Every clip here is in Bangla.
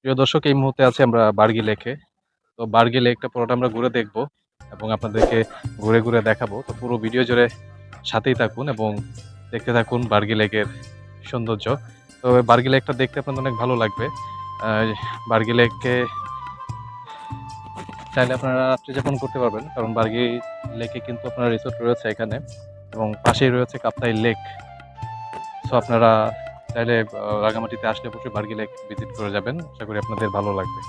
প্রিয় দর্শক, এই মুহূর্তে আছে আমরা বার্গি লেকে। তো বার্গি লেকটা পুরোটা আমরা ঘুরে দেখব এবং আপনাদেরকে ঘুরে ঘুরে দেখাবো। তো পুরো ভিডিও জুড়ে সাথেই থাকুন এবং দেখতে থাকুন বার্গি লেকের সৌন্দর্য। তো বার্গি লেকটা দেখতে আপনাদের অনেক ভালো লাগবে। বার্গি লেককে চাইলে আপনারা রাত্রি যাপন করতে পারবেন, কারণ বার্গি লেকে কিন্তু আপনার রিসোর্ট রয়েছে এখানে এবং পাশেই রয়েছে কাপ্তাই লেক। সো আপনারা চাইলে রাঙামাটিতে আসলে অবশ্যই বার্গি লেক ভিজিট করে যাবেন। আশা করি আপনাদের ভালো লাগবে।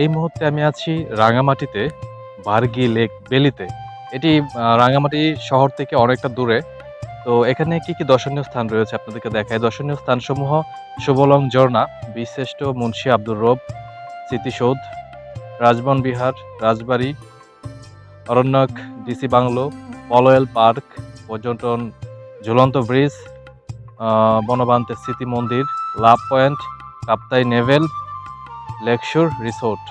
এই মুহূর্তে আমি আছি রাঙামাটিতে, বার্গি লেক বেলিতে। এটি রাঙামাটি শহর থেকে অনেকটা দূরে। তো এখানে কি কি দর্শনীয় স্থান রয়েছে আপনাদেরকে দেখায়? দর্শনীয় স্থানসমূহ সুবলং ঝর্ণা বীরশ্রেষ্ঠ মুন্সী আব্দুর রব, স্মৃতিসৌধ, Rajban Vihara, Rajbari, Aranyak, DC bungalow, Polwel park, পর্যটন ঝুলন্ত ব্রিজ বনবান্তের স্মৃতি মন্দির, love point, Kaptai naval, lakeshore resort.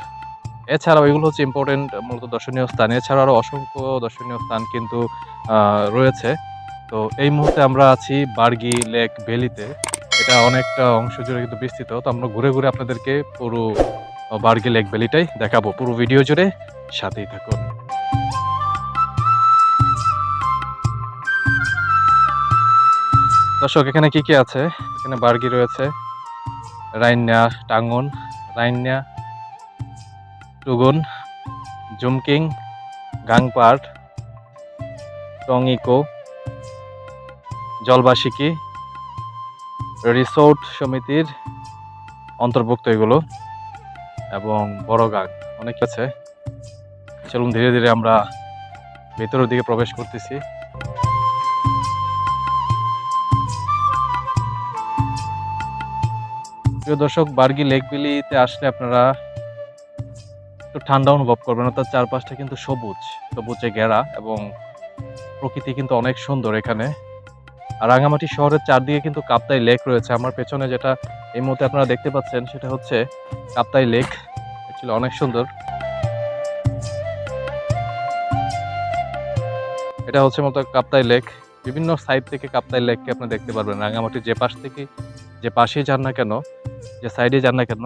এছাড়াও এগুলো হচ্ছে ইম্পর্টেন্ট মূলত দর্শনীয় স্থান। এছাড়াও আরও অসংখ্য দর্শনীয় স্থান কিন্তু রয়েছে। তো এই মুহূর্তে আমরা আছি বার্গি লেক ভ্যালিতে। এটা অনেকটা অংশ জুড়ে কিন্তু বিস্তৃত, তো আমরা ঘুরে ঘুরে আপনাদেরকে পুরো বার্গি লেক ভ্যালিটাই দেখাবো। পুরো ভিডিও জুড়ে সাথেই থাকুন। দর্শক, এখানে কি কি আছে? এখানে বার্গি রয়েছে, রাইন্যা, টাঙ্গন, রাইন্যা, টুগুন, জুমকিং, গাংপাট, টংইকো জলবাসিকি রিসোর্ট সমিতির অন্তর্ভুক্ত এগুলো এবং বড় গাং অনেক আছে। চলুন ধীরে ধীরে আমরা ভেতরের দিকে প্রবেশ করতেছি। প্রিয় দর্শক, বার্গি লেক বিলিতে আসলে আপনারা একটু ঠান্ডা অনুভব করবেন, অর্থাৎ চারপাশটা কিন্তু সবুজ, সবুজে ঘেরা এবং প্রকৃতি কিন্তু অনেক সুন্দর এখানে। রাঙামাটি শহরের চারদিকে কিন্তু কাপ্তাই লেক রয়েছে। আমার পেছনে যেটা এই মুহূর্তে আপনারা দেখতে পাচ্ছেন সেটা হচ্ছে কাপ্তাই লেক। অ্যাকচুয়ালি অনেক সুন্দর। এটা হচ্ছে মতো কাপ্তাই লেক। বিভিন্ন সাইড থেকে কাপ্তাই লেককে আপনি দেখতে পারবেন। রাঙামাটির যে পাশ থেকে যে পাশেই যান না কেন, যে সাইডে যান না কেন,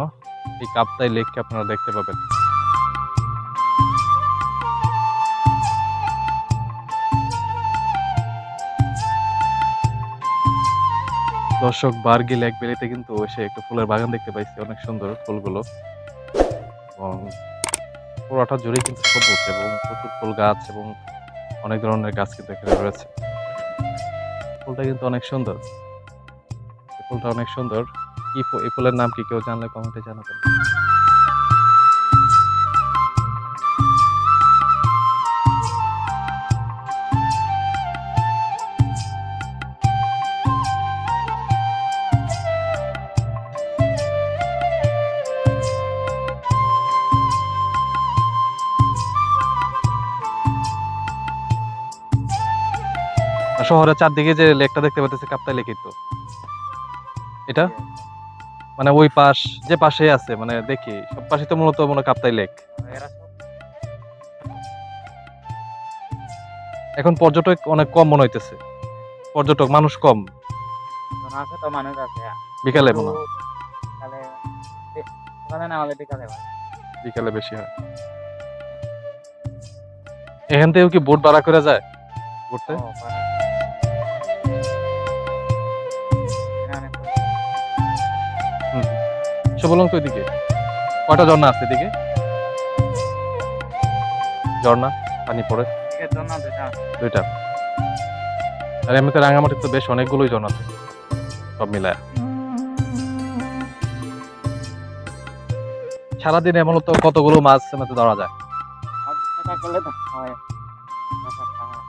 এই কাপ্তাই লেককে আপনারা দেখতে পাবেন। দর্শক বার্গিল এক বেলিতে কিন্তু এসে একটা ফুলের বাগান দেখতে পাইছি, অনেক সুন্দর ফুলগুলো। এবং পুরোটা জুড়েই কিন্তু সবুজ এবং প্রচুর ফুল গাছ এবং অনেক ধরনের গাছ কিন্তু এখানে রয়েছে। ফুলটা কিন্তু অনেক সুন্দর। ফুলটা অনেক সুন্দর। কি এই ফুলের নাম কি কেউ জানলে কমেন্টে জানাবেন। শহরের চারদিকে যে লেকটা দেখতে পাচ্ছি কাপ্তাই লেকই তো। এটা? মানে ওই পাশ, যে পাশে আছে মানে দেখি, সব পাশে তো মূলত মনে কাপ্তাই লেক। এখন পর্যটক অনেক কম মনে হইতেছে। পর্যটক মানুষ কম। বিকালে মনে বিকালে বেশি হয়। এখান থেকেও কি বোট ভাড়া করে যায় ঘুরতে? শুভলং তো এদিকে। কয়টা ঝর্ণা আছে এদিকে? ঝর্ণা পানি পড়ে। দুইটা আর এমনিতে রাঙামাটির তো বেশ অনেকগুলোই জন আছে সব মিলায়। সারাদিনে মূলত কতগুলো মাছ এমনিতে ধরা যায়? তো।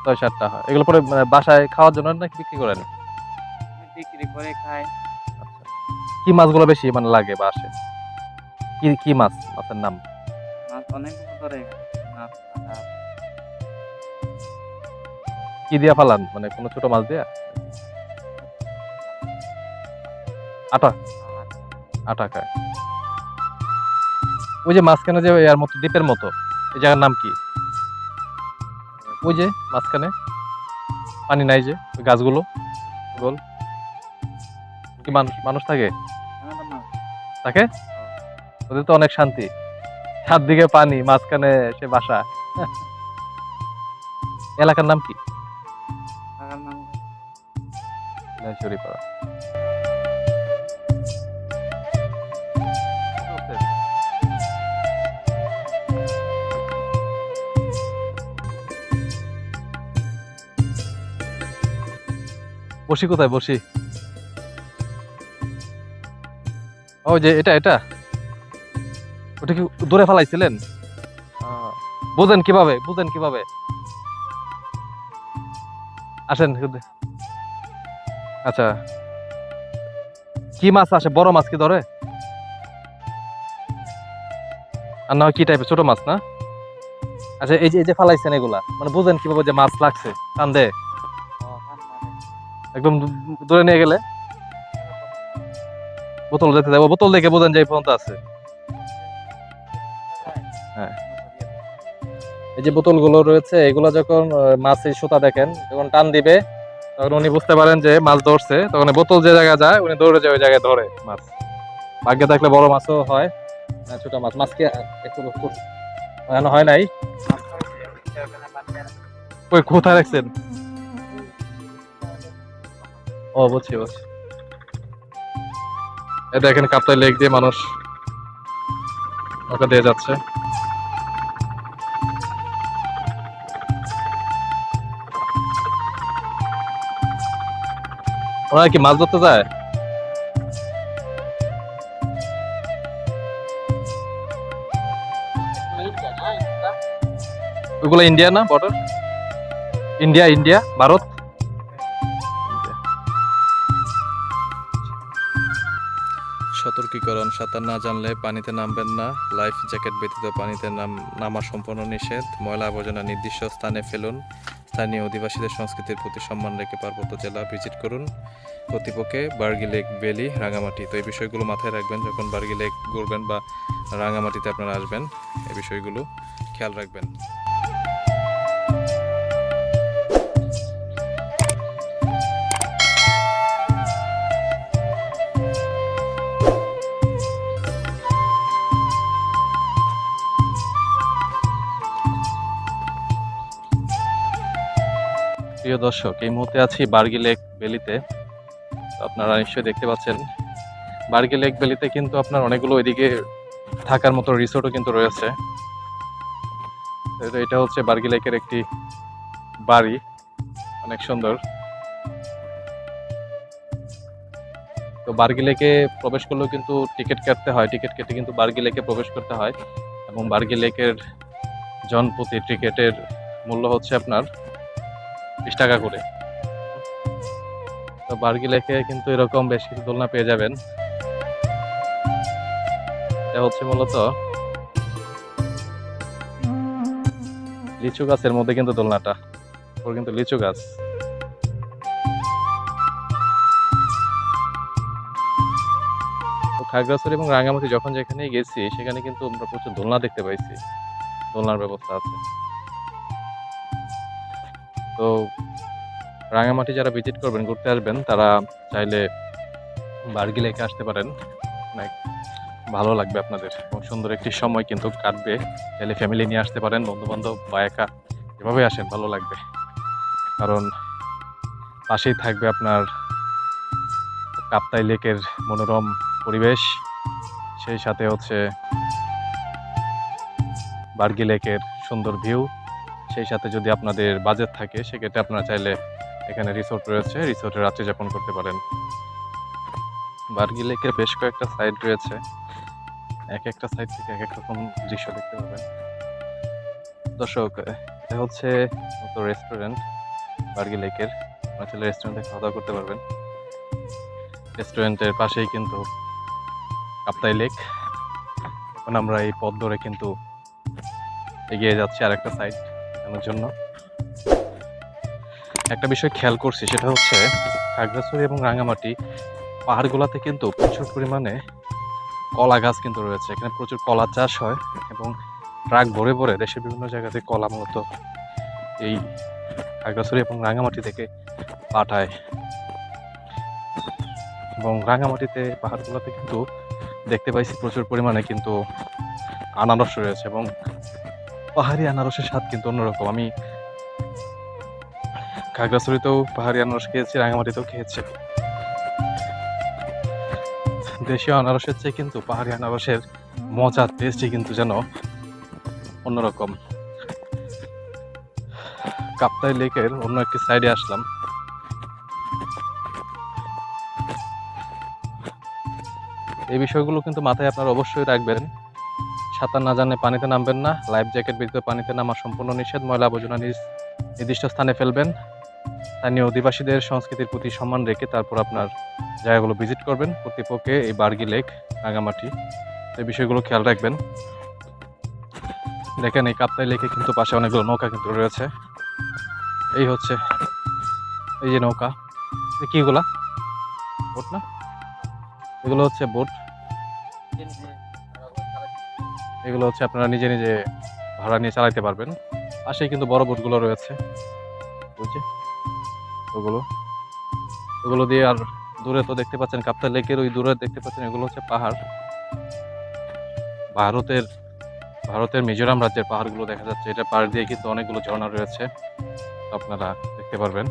ছয় সাতটা হয়। এগুলো পরে মানে বাসায় খাওয়ার জন্য নাকি বিক্রি করেন? বিক্রি করে আচ্ছা কি মাছগুলো বেশি মানে লাগে বা আসে? কি কি মাছ মাছের নাম? মাছ অনেক ধরে কি দিয়া ফালান? মানে কোনো ছোট মাছ দিয়া? আটা। আটা খায়। ওই যে মাঝখানে যে এর মতো দ্বীপের মতো এই জায়গার নাম কি? ওই যে মাঝখানে। পানি নাই যে গাছগুলো গোল। কি মানুষ মানুষ থাকে? থাকে ওদের তো অনেক শান্তি। চারদিকে পানি মাঝখানে সে বাসা। এলাকার নাম কি? শরীপাড়া বসি কোথায়? বসি। ও যে এটা এটা? ওটা কি দূরে ফেলাইছিলেন? বুঝেন কীভাবে বুঝেন কীভাবে? আসেন আচ্ছা। কি মাছ আসে? বড় মাছ কি ধরে? আর না হয় কি টাইপের ছোট মাছ না? আচ্ছা এই যে এই যে ফালাইছেন এগুলা মানে বুঝেন কীভাবে যে মাছ লাগছে কান্দে? একদম দূরে নিয়ে গেলে? বোতল যেতে দেবো বোতল দেখে বোঝেন যে পর্যন্ত আছে। এই যে বোতলগুলো রয়েছে, এগুলো যখন মাছের সুতা দেখেন, যখন টান দিবে, তখন উনি বুঝতে পারেন যে মাছ ধরছে। তখন বোতল যে জায়গায় যায়, উনি দৌড়ে যায় ওই জায়গায় ধরে মাছ। ভাগ্যে থাকলে বড় মাছও হয় ছোট মাছ। মাছকে একটু হয় নাই? কোথায় রাখছেন? ও, বুঝছি বুঝছি। দেখেন কাপ্তাই লেক দিয়ে মানুষ ওকে দিয়ে যাচ্ছে। ওরা কি মাছ ধরতে যায়? ওইগুলো ইন্ডিয়া না, বর্ডার? India India, Bharat. সতর্কীকরণ সাঁতার না জানলে পানিতে নামবেন না। লাইফ জ্যাকেট ব্যতীত পানিতে নাম নামা সম্পূর্ণ নিষেধ। ময়লা আবর্জনা নির্দিষ্ট স্থানে ফেলুন। স্থানীয় অধিবাসীদের সংস্কৃতির প্রতি সম্মান রেখে পার্বত্য জেলা ভিজিট করুন। প্রতিপক্ষে বার্গি লেক বেলি রাঙামাটি। তো এই বিষয়গুলো মাথায় রাখবেন যখন বার্গি লেক ঘুরবেন বা রাঙামাটিতে আপনারা আসবেন, এই বিষয়গুলো খেয়াল রাখবেন। প্রিয় দর্শক, এই মুহূর্তে আছি বার্গি লেক বেলিতে আপনারা নিশ্চয়ই দেখতে পাচ্ছেন, বার্গি লেক বেলিতে কিন্তু আপনার অনেকগুলো ওইদিকে থাকার মতো রিসোর্টও কিন্তু রয়েছে। এটা হচ্ছে বার্গি লেকের একটি বাড়ি, অনেক সুন্দর। তো বার্গি লেকে প্রবেশ করলেও কিন্তু টিকিট কাটতে হয়, টিকিট কেটে কিন্তু বার্গি লেকে প্রবেশ করতে হয়। এবং বার্গি লেকের জনপ্রতি টিকিটের মূল্য হচ্ছে আপনার বিশ টাকা করে। তো বার্গি লেকে কিন্তু এরকম বেশ কিছু দোলনা পেয়ে যাবেন। এটা হচ্ছে মূলত লিচু গাছের মধ্যে কিন্তু দোলনাটা। ওর কিন্তু লিচু গাছ। খাগড়াছড়ি এবং রাঙ্গামাটি যখন যেখানে গেছি, সেখানে কিন্তু আমরা প্রচুর দোলনা দেখতে পাইছি। দোলনার ব্যবস্থা আছে। তো রাঙামাটি যারা ভিজিট করবেন, ঘুরতে আসবেন, তারা চাইলে বার্গি লেকে আসতে পারেন। অনেক ভালো লাগবে আপনাদের। এবং সুন্দর একটি সময় কিন্তু কাটবে। চাইলে ফ্যামিলি নিয়ে আসতে পারেন বন্ধু বান্ধব বা একা। এভাবে আসেন, ভালো লাগবে। কারণ পাশেই থাকবে আপনার কাপ্তাই লেকের মনোরম পরিবেশ। সেই সাথে হচ্ছে বার্গি লেকের সুন্দর ভিউ সেই সাথে যদি আপনাদের বাজেট থাকে, সেক্ষেত্রে আপনারা চাইলে এখানে রিসোর্ট রয়েছে। রিসোর্টে রাত্রি যাপন করতে পারেন। বার্গি লেকের বেশ কয়েকটা সাইড রয়েছে। এক একটা সাইড থেকে এক এক রকম দৃশ্য দেখতে পাবেন। দর্শক, এটা হচ্ছে রেস্টুরেন্ট বার্গি লেকের। আপনারা রেস্টুরেন্টে খাওয়া দাওয়া করতে পারবেন। রেস্টুরেন্টের পাশেই কিন্তু কাপ্তাই লেক এখন আমরা এই পথ ধরে কিন্তু এগিয়ে যাচ্ছি আর একটা সাইড দেখানোর জন্য। একটা বিষয় খেয়াল করছি, সেটা হচ্ছে খাগড়াছড়ি এবং রাঙামাটি পাহাড়গুলোতে কিন্তু প্রচুর পরিমাণে কলা গাছ কিন্তু রয়েছে। এখানে প্রচুর কলা চাষ হয় এবং ট্রাক ভরে ভরে দেশের বিভিন্ন জায়গাতে কলা মূলত এই খাগড়াছড়ি এবং রাঙামাটি থেকে পাঠায়। এবং রাঙামাটিতে পাহাড়গুলোতে কিন্তু দেখতে পাইছি প্রচুর পরিমাণে কিন্তু আনারস রয়েছে এবং পাহাড়ি আনারসের স্বাদ কিন্তু অন্যরকম। আমি খাগড়াছড়িতেও পাহাড়ি আনারস খেয়েছি, রাঙামাটিতেও খেয়েছি। দেশীয় আনারসের চেয়ে কিন্তু পাহাড়ি আনারসের মজা টেস্টই কিন্তু যেন অন্যরকম। কাপ্তাই লেকের অন্য একটি সাইডে আসলাম। এই বিষয়গুলো কিন্তু মাথায় আপনারা অবশ্যই রাখবেন। সাঁতার না জানলে পানিতে নামবেন না, লাইফ জ্যাকেট ব্যতীত পানিতে নামা সম্পূর্ণ নিষেধ, ময়লা আবর্জনা নির্দিষ্ট স্থানে ফেলবেন। স্থানীয় অধিবাসীদের সংস্কৃতির প্রতি সম্মান রেখে তারপর আপনার জায়গাগুলো ভিজিট করবেন। প্রতিপক্ষে এই বার্গি লেক রাঙামাটি এই বিষয়গুলো খেয়াল রাখবেন। দেখেন এই কাপ্তাই লেকে কিন্তু পাশে অনেকগুলো নৌকা কিন্তু রয়েছে। এই হচ্ছে, এই যে নৌকা কিগুলা বোট না? এগুলো হচ্ছে বোট। এগুলো হচ্ছে আপনারা নিজে নিজে ভাড়া নিয়ে চালাইতে পারবেন। পাশেই কিন্তু বড় বোটগুলো রয়েছে। বুঝছে ওগুলো। ওগুলো দিয়ে আর দূরে তো দেখতে পাচ্ছেন কাপ্তা লেকের ওই দূরে দেখতে পাচ্ছেন এগুলো হচ্ছে পাহাড়। ভারতের ভারতের মিজোরাম রাজ্যের পাহাড়গুলো দেখা যাচ্ছে। এটা পাহাড় দিয়ে কিন্তু অনেকগুলো ঝর্ণা রয়েছে। আপনারা দেখতে পারবেন।